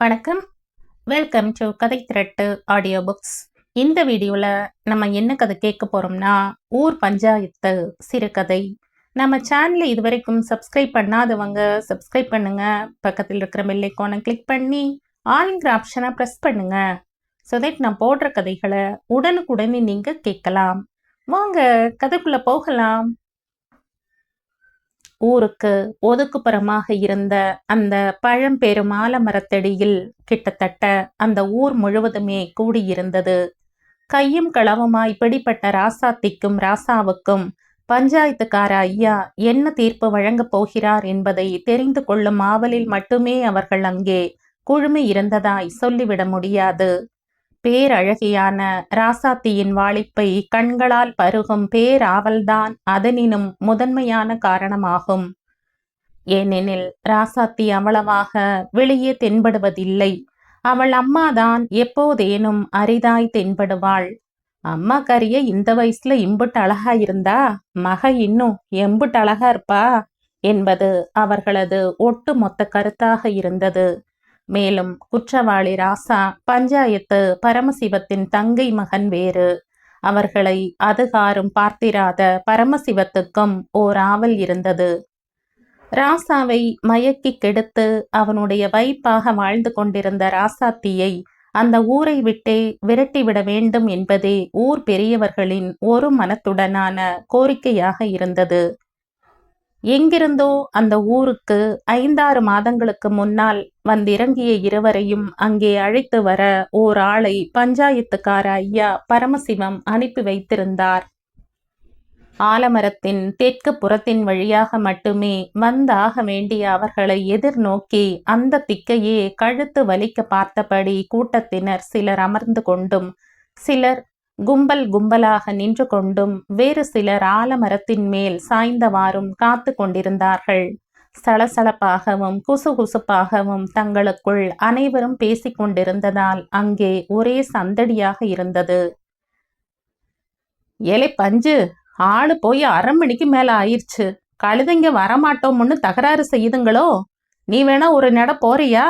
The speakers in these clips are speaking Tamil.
வணக்கம். வெல்கம் டு கதை திரட்டு ஆடியோ புக்ஸ் இந்த வீடியோவில் நம்ம என்ன கதை கேட்க போகிறோம்னா ஊர் பஞ்சாயத்து சிறுகதை. நம்ம சேனலை இதுவரைக்கும் சப்ஸ்கிரைப் பண்ணாதவங்க சப்ஸ்கிரைப் பண்ணுங்க. பக்கத்தில் இருக்கிற பெல்லைக்கானை கிளிக் பண்ணி ஆளுங்கிற ஆப்ஷனை ப்ரெஸ் பண்ணுங்க. ஸோ தட் நான் போடுற கதைகளை உடனுக்குடனே நீங்கள் கேட்கலாம். வாங்க கதைக்குள்ளே போகலாம். ஊருக்கு ஒதுக்குப்புறமாக இருந்த அந்த பழம்பெரும் ஆலமரத்தடியில் கிட்டத்தட்ட அந்த ஊர் முழுவதுமே கூடியிருந்தது. கையும் களவுமாய் பிடிப்பட்ட ராசாத்திக்கும் ராசாவுக்கும் பஞ்சாயத்துக்கார ஐயா என்ன தீர்ப்பு வழங்கப் போகிறார் என்பதை தெரிந்து கொள்ளும் ஆவலில் மட்டுமே அவர்கள் அங்கே குழுமி இருந்ததாய் சொல்லிவிட முடியாது. பேரழகியான ராசாத்தியின் வாளிப்பை கண்களால் பருகும் பேராவல்தான் அதனினும் முதன்மையான காரணமாகும். ஏனெனில் ராசாத்தி அவ்வளவாக வெளியே தென்படுவதில்லை. அவள் அம்மாதான் எப்போதேனும் அரிதாய் தென்படுவாள். அம்மா கரிய இந்த வயசுல இம்புட்டு அழகா இருந்தா? மக இன்னும் எம்புட்டு அழகா இருப்பா? என்பது அவர்களது ஒட்டுமொத்த கருத்தாக இருந்தது. மேலும் குற்றவாளி ராசா பஞ்சாயத்து பரமசிவத்தின் தங்கை மகன் வேறு. அவர்களை அதுகாரும் பார்த்திராத பரமசிவத்துக்கும் ஓர் ஆவல் இருந்தது. ராசாவை மயக்கி கெடுத்து அவனுடைய வைப்பாக வாழ்ந்து கொண்டிருந்த ராசாத்தியை அந்த ஊரை விட்டே விரட்டிவிட வேண்டும் என்பதே ஊர் பெரியவர்களின் ஒரு மனத்துடனான கோரிக்கையாக இருந்தது. எங்கிருந்தோ அந்த ஊருக்கு ஐந்தாறு மாதங்களுக்கு முன்னால் வந்திறங்கிய இருவரையும் அங்கே அழைத்து வர ஓர் ஆளை பஞ்சாயத்துக்கார ஐயா பரமசிவம் அனுப்பி வைத்திருந்தார். ஆலமரத்தின் தெற்கு புறத்தின் வழியாக மட்டுமே வந்தாக வேண்டிய அவர்களை எதிர்நோக்கி அந்த திக்கையே கழுத்து வலிக்க பார்த்தபடி கூட்டத்தினர் சிலர் அமர்ந்து கொண்டும் சிலர் கும்பல் கும்பலாக நின்று கொண்டும் வேறு சிலர் ஆலமரத்தின் மேல் சாய்ந்தவாறும் காத்து கொண்டிருந்தார்கள். சலசலப்பாகவும் குசுகுசுப்பாகவும் தங்களுக்குள் அனைவரும் பேசிக்கொண்டிருந்ததால் அங்கே ஒரே சந்தடியாக இருந்தது. ஏலை பஞ்சு ஆளு போய் அரை மணிக்கு மேல ஆயிடுச்சு. கழுதைங்க வரமாட்டோம்னு தகராறு செய்யுதுங்களோ? நீ வேணா ஒரு நட போறியா?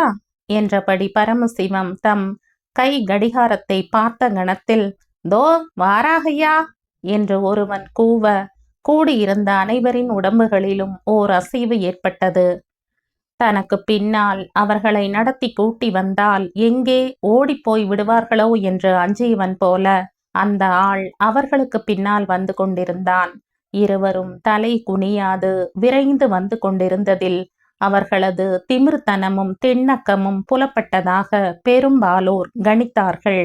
என்றபடி பரமசிவம் தம் கை கடிகாரத்தை பார்த்த கணத்தில் தோ வாராகையா என்று ஒருவன் கூவ கூடியிருந்த அனைவரின் உடம்புகளிலும் ஓர் அசைவு ஏற்பட்டது. தனக்கு பின்னால் அவர்களை நடத்தி கூட்டி வந்தால் எங்கே ஓடிப்போய் விடுவார்களோ என்று அஞ்சியவன் போல அந்த ஆள் அவர்களுக்கு பின்னால் வந்து கொண்டிருந்தான். இருவரும் தலை குனியாது விரைந்து வந்து கொண்டிருந்ததில் அவர்களது திமிர்த்தனமும் திண்ணக்கமும் புலப்பட்டதாக பெரும்பாலோர் கணித்தார்கள்.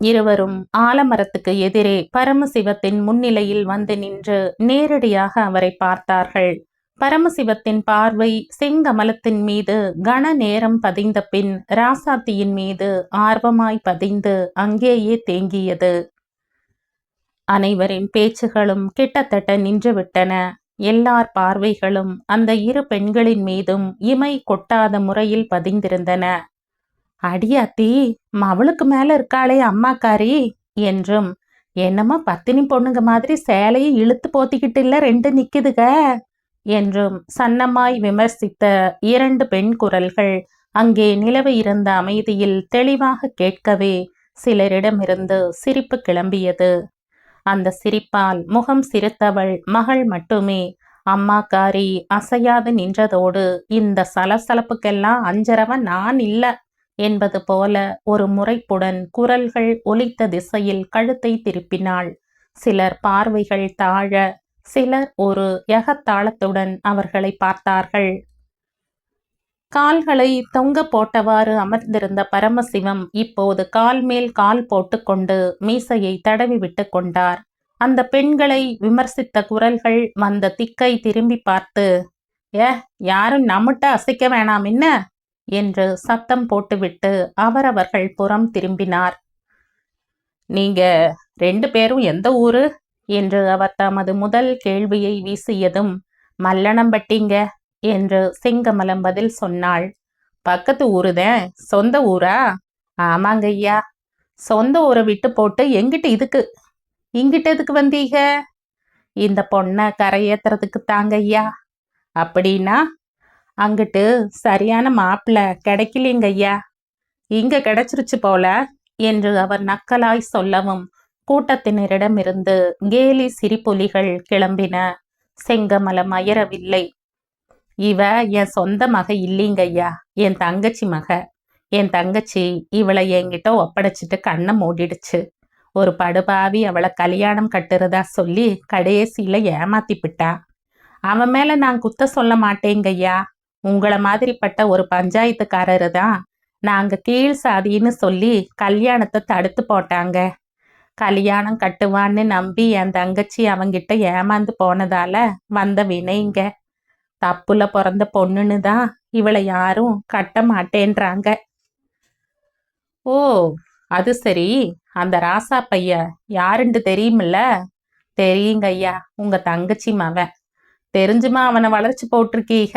இருவரும் ஆலமரத்துக்கு எதிரே பரமசிவத்தின் முன்னிலையில் வந்து நின்று நேரடியாக அவரை பார்த்தார்கள். பரமசிவத்தின் பார்வை செங்கமலத்தின் மீது கன நேரம் பதிந்த பின் ராசாத்தியின் மீது ஆர்வமாய் பதிந்து அங்கேயே தேங்கியது. அனைவரின் பேச்சுகளும் கிட்டத்தட்ட நின்றுவிட்டன. எல்லார் பார்வைகளும் அந்த இரு பெண்களின் மீதும் இமை கொட்டாத முறையில் பதிந்திருந்தன. அடியாத்தி மவளுக்கு மேல இருக்காளே அம்மாக்காரி என்றும் என்னமா பத்தினி பொண்ணுங்க மாதிரி சேலையை இழுத்து போத்திக்கிட்டு இல்ல ரெண்டு நிக்குதுக என்றும் சன்னமாய் விமர்சித்த இரண்டு பெண் குரல்கள் அங்கே நிலவ இருந்த அமைதியில் தெளிவாக கேட்கவே சிலரிடமிருந்து சிரிப்பு கிளம்பியது. அந்த சிரிப்பால் முகம் சிரித்தவள் மகள் மட்டுமே அம்மாக்காரி அசையாது நின்றதோடு இந்த சலசலப்புக்கெல்லாம் அஞ்சரவன் நான் இல்ல. என்பது போல ஒரு முறைப்புடன் குரல்கள் ஒலித்த திசையில் கழுத்தை திருப்பினாள். சிலர் பார்வைகள் தாழ சிலர் ஒரு யகத்தாளத்துடன் அவர்களை பார்த்தார்கள். கால்களை தொங்க போட்டவாறு அமர்ந்திருந்த பரமசிவம் இப்போது கால் மேல் கால் போட்டுக்கொண்டு மீசையை தடவி விட்டு கொண்டார். அந்த பெண்களை விமர்சித்த குரல்கள் வந்த திக்கை திரும்பி பார்த்து ஏ யாரும் நம்மட்ட அசைக்க வேணாம் என்ன? என்று சத்தம் போட்டுவிட்டு அவரவர்கள் புறம் திரும்பினார். நீங்க ரெண்டு பேரும் எந்த ஊரு? என்று அவர் தமது முதல் கேள்வியை வீசியதும் மல்லணம்பட்டிங்க என்று சிங்கமலம் பதில் சொன்னாள். பக்கத்து ஊருதான் சொந்த ஊரா? ஆமாங்க ஐயா. சொந்த ஊரை விட்டு போட்டு எங்கிட்ட இதுக்கு இங்கிட்ட எதுக்கு வந்தீங்க? இந்த பொண்ணை கரையேத்துறதுக்கு தாங்க ஐயா. அப்படின்னா அங்கிட்டு சரியான மாப்பிள்ள கிடைக்கலீங்க ஐயா. இங்க கிடைச்சிருச்சு போல என்று அவர் நக்கலாய் சொல்லவும் கூட்டத்தினரிடமிருந்து கேலி சிரிப்பொலிகள் கிளம்பின. செங்கமலம் அயரவில்லை இவ என் சொந்த மக இல்லைங்கய்யா என் தங்கச்சி மக. என் தங்கச்சி இவளை என்கிட்ட ஒப்படைச்சிட்டு கண்ணை மூடிடுச்சு. ஒரு படுபாவி அவளை கல்யாணம் கட்டுறதா சொல்லி கடைசியில ஏமாத்திப்பிட்டா அவன் மேல நான் குத்த சொல்ல மாட்டேங்கய்யா உங்களை மாதிரிப்பட்ட ஒரு பஞ்சாயத்துக்காரரு தான் நாங்க கீழ் சாதின்னு சொல்லி கல்யாணத்தை தடுத்து போட்டாங்க. கல்யாணம் கட்டுவான்னு நம்பி என் தங்கச்சி அவங்கிட்ட ஏமாந்து போனதால வந்த வினைங்க தப்புல பிறந்த பொண்ணுன்னு தான் இவளை யாரும் கட்ட மாட்டேன்றாங்க. ஓ அது சரி. அந்த ராசா பைய யாருன்ட்டு தெரியுமில்ல? தெரியுங்க ஐயா உங்க தங்கச்சி மவன். தெரிஞ்சுமா அவனை வளர்ச்சி போட்டிருக்கீக?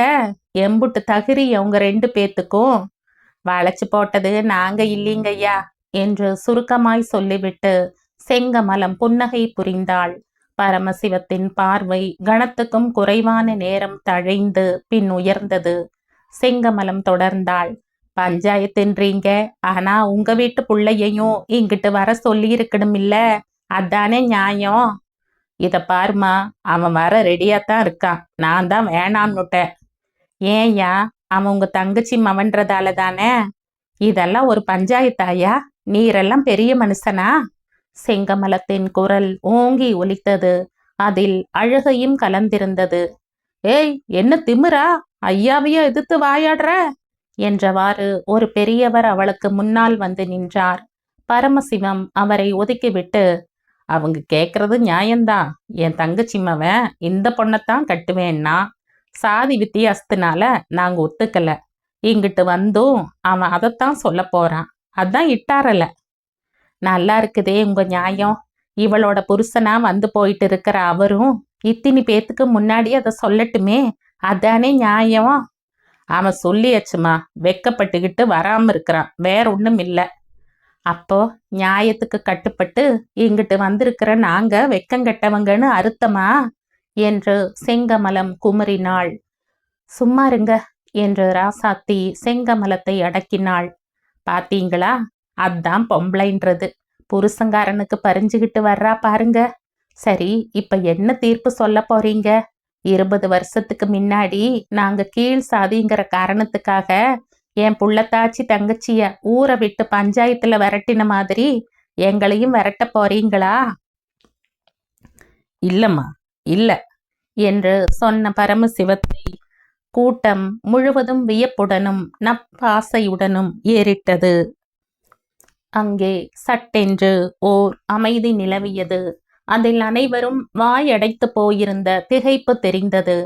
எம்புட்டு தகுரி அவங்க ரெண்டு பேத்துக்கும் வளைச்சு போட்டது நாங்க இல்லைங்கய்யா என்று சுருக்கமாய் சொல்லிவிட்டு செங்கமலம் புன்னகை புரிந்தாள். பரமசிவத்தின் பார்வை கணத்துக்கும் குறைவான நேரம் தழைந்து பின் உயர்ந்தது. செங்கமலம் தொடர்ந்தாள். பஞ்சாயத்துன்றீங்க. ஆனா உங்க வீட்டு பிள்ளையையும் இங்கிட்டு வர சொல்லி இருக்கணும் இல்ல அதானே நியாயம்? இத பாருமா அவன் வர ரெடியா தான் இருக்கான். நான் தான் வேணாம்னுட்டேன். ஏன்யா அவன் உங்க தங்கச்சி மவன்றதால தானே இதெல்லாம் ஒரு பஞ்சாயத்தாயா? நீரெல்லாம் பெரிய மனுஷனா? செங்கமலத்தின் குரல் ஓங்கி ஒலித்தது. அதில் அழுகையும் கலந்திருந்தது. ஏய் என்ன திமிரா? ஐயாவையும் எதிர்த்து வாயாடுற? என்றவாறு ஒரு பெரியவர் அவளுக்கு முன்னால் வந்து நின்றார். பரமசிவம் அவரை ஒதுக்கிவிட்டு அவங்க கேக்குறது நியாயம்தான். என் தங்கச்சி மவன் இந்த பொண்ணைத்தான் கட்டுவேன்னா சாதி வித்தியாசத்தினால நாங்க ஒத்துக்கல. இங்கிட்டு வந்தும் அவன் அதைத்தான் சொல்ல போறான். அதான் இட்டாரல. நல்லா இருக்குதே உங்க நியாயம். இவளோட புருஷனா வந்து போயிட்டு இருக்கிற அவரும் இத்தினி பேத்துக்கு முன்னாடி அதை சொல்லட்டுமே. அதானே நியாயம். அவன் சொல்லியாச்சுமா வெக்கப்பட்டுக்கிட்டு வராம இருக்கிறான். வேற ஒன்றும் இல்லை. அப்போ நியாயத்துக்கு கட்டுப்பட்டு இங்கிட்டு வந்திருக்கிற நாங்க வெக்கங்கெட்டவங்கன்னு அறுத்தமா என்று செங்கமலம் குமரினாள். சும்மா இருங்க என்று ராசாத்தி செங்கமலத்தை அடக்கினாள். பாத்தீங்களா? அதான் பொம்பளைன்றது. புருஷங்காரனுக்கு பறிஞ்சுகிட்டு வர்றா பாருங்க. சரி இப்ப என்ன தீர்ப்பு சொல்ல போறீங்க? இருபது வருஷத்துக்கு முன்னாடி நாங்க கீழ் சாதிங்கிற காரணத்துக்காக என் புள்ளத்தாச்சி தங்கச்சிய ஊரை விட்டு பஞ்சாயத்துல விரட்டின மாதிரி எங்களையும் விரட்ட போறீங்களா? இல்லம்மா இல்ல என்று சொன்ன பரமசிவத்தை கூட்டம் முழுவதும் வியப்புடனும் நப்பாசையுடனும் ஏறிட்டது. அங்கே சட்டென்று ஓர் அமைதி நிலவியது. அதில் அனைவரும் வாயடைத்து போயிருந்த திகைப்பு தெரிந்தது.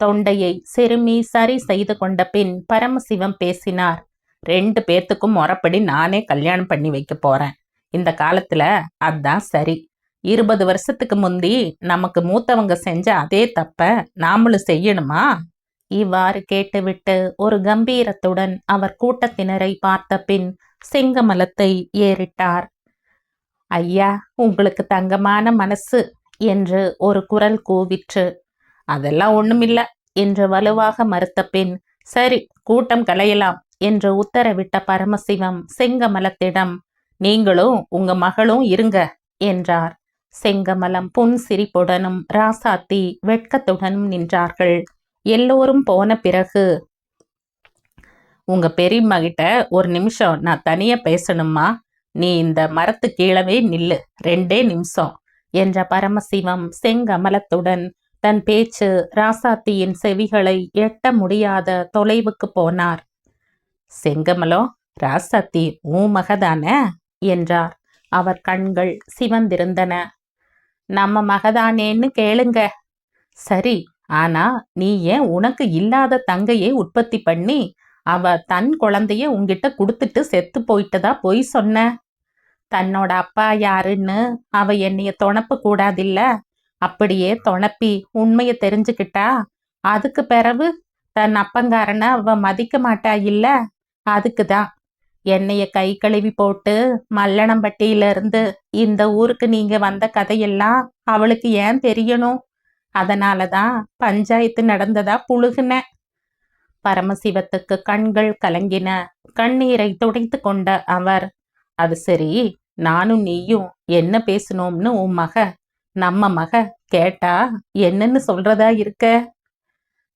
தொண்டையை சிறுமி சரி செய்து கொண்ட பின் பரமசிவம் பேசினார் ரெண்டு பேர்த்துக்கும் முறப்படி நானே கல்யாணம் பண்ணி வைக்க போறேன். இந்த காலத்துல அதான் சரி. இருபது வருஷத்துக்கு முந்தி நமக்கு மூத்தவங்க செஞ்ச அதே தப்ப நாமளும் செய்யணுமா? இவ்வாறு கேட்டுவிட்டு ஒரு கம்பீரத்துடன் அவர் கூட்டத்தினரை பார்த்த பின் செங்கமலத்தை ஏறிட்டார். ஐயா உங்களுக்கு தங்கமான மனசு என்று ஒரு குரல் கூவிற்று. அதெல்லாம் ஒண்ணுமில்ல என்று வலுவாக மறுத்த பின் சரி கூட்டம் கலையலாம் என்று உத்தரவிட்ட பரமசிவம் செங்கமலத்திடம் நீங்களும் உங்க மகளும் இருங்க என்றார். செங்கமலம் புன் சிரிப்புடனும் ராசாத்தி வெட்கத்துடனும் நின்றார்கள். எல்லோரும் போன பிறகு உங்க பெரியம்மா கிட்ட ஒரு நிமிஷம் நான் தனியா பேசணுமா நீ இந்த மரத்து கீழவே நில்லு. ரெண்டே நிமிஷம் என்ற பரமசிவம் செங்கமலத்துடன் தன் பேச்சு ராசாத்தியின் செவிகளை எட்ட முடியாத தொலைவுக்கு போனார். செங்கமலம் ராசாத்தி ஊ மகதான? என்றார். அவர் கண்கள் சிவந்திருந்தன. நம்ம மகதானேன்னு கேளுங்க. சரி ஆனா நீ ஏன் உனக்கு இல்லாத தங்கையை உற்பத்தி பண்ணி அவ தன் குழந்தைய உங்ககிட்ட கொடுத்துட்டு செத்து போயிட்டதா பொய் சொன்ன? தன்னோட அப்பா யாருன்னு அவ என்னைய தொணப்ப கூடாதில்ல? அப்படியே தொணப்பி உண்மைய தெரிஞ்சுக்கிட்டா? அதுக்கு பிறகு தன் அப்பங்காரனை அவ மதிக்க மாட்டா இல்ல? அதுக்குதான் என்னைய கை கழுவி போட்டு மல்லணம்பட்டியில இருந்து இந்த ஊருக்கு நீங்க வந்த கதையெல்லாம் அவளுக்கு ஏன் தெரியணும்? அதனாலதான் பஞ்சாயத்து நடந்ததா புழுகுன. பரமசிவத்துக்கு கண்கள் கலங்கின. கண்ணீரை துடைத்து கொண்ட அவர் அது சரி நானும் நீயும் என்ன பேசணும்னு உன் மக நம்ம மக கேட்டா என்னன்னு சொல்றதா இருக்க?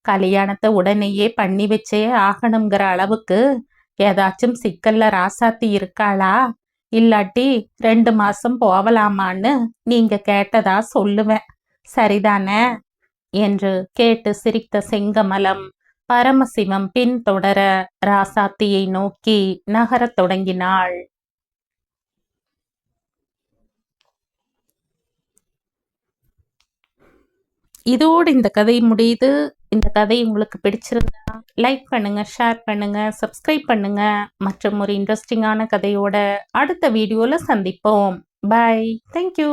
கல்யாணத்தை உடனேயே பண்ணி வச்சே ஆகணுங்கிற அளவுக்கு ஏதாச்சும் சிக்கல்ல ராசாத்தி இருக்காளா? இல்லாட்டி ரெண்டு மாசம் போவலாமான்னு நீங்க கேட்டதா சொல்லுவேன். சரிதானே? என்று கேட்டு சிரித்த செங்கமலம் பரமசிவம் பின்தொடர ராசாத்தியை நோக்கி நகரத் தொடங்கினாள். இதோடு இந்த கதை முடியுது. இந்த கதை உங்களுக்கு பிடிச்சிருந்தா லைக் பண்ணுங்க ஷேர் பண்ணுங்க சப்ஸ்கிரைப் பண்ணுங்க. மற்றும் ஒரு இன்ட்ரெஸ்டிங்கான கதையோட அடுத்த வீடியோவில் சந்திப்போம். By thank you